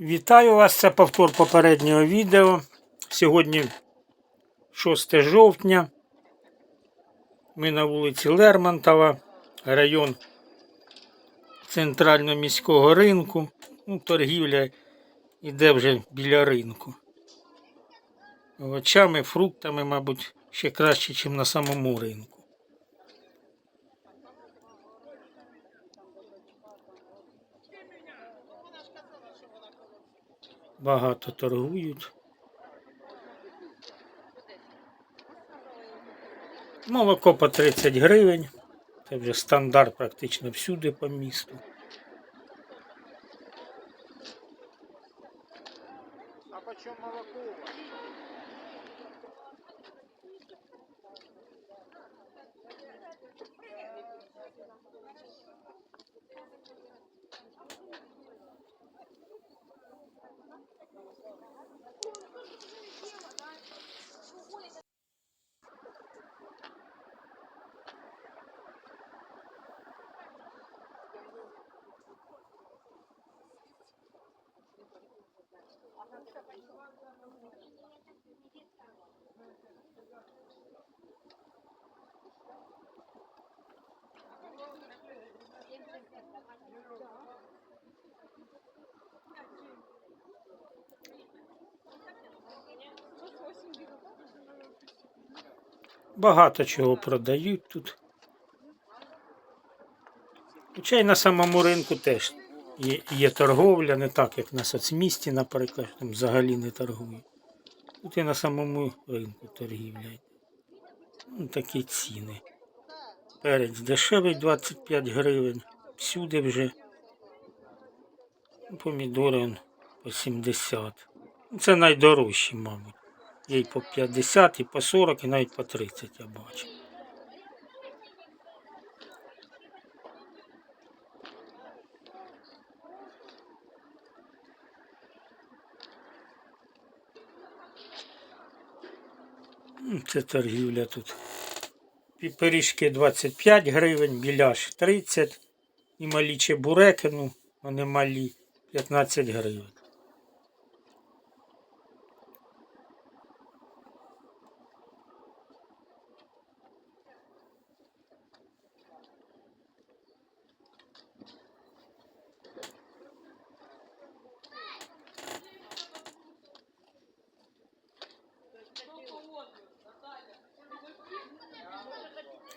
Вітаю вас! Це повтор попереднього відео. Сьогодні 6 жовтня. Ми на вулиці Лермонтова, район центрального міського ринку. Ну, торгівля йде вже біля ринку. Овочами, фруктами, мабуть, ще краще, ніж на самому ринку. Багато торгують. Молоко по 30 гривень. Це вже стандарт практично всюди по місту. А почем молоко у вас? Багато чого продають тут. Й на самому ринку теж є, є торговля, не так, як на соцмісті, наприклад, там взагалі не торгують. Тут і на самому ринку торгівля. Ну, такі ціни. Перець дешевий 25 гривень. Всюди вже. Помідори по 70. Ну, Це найдорожчі, мабуть. Є і по 50, і по 40, і навіть по 30 я бачу. Це торгівля тут. Пиріжки 25 гривень, біляш 30 і малі чебуреки, ну, вони малі 15 гривень.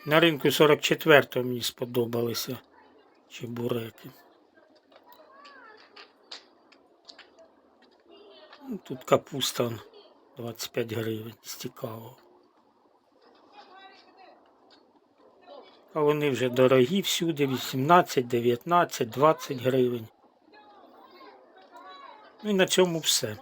На ринку 44-го мені сподобалися чебуреки. Ну, Тут капуста 25 гривень з цікавого. А вони вже дорогі всюди, 18, 19, 20 гривень. Ну і на цьому все.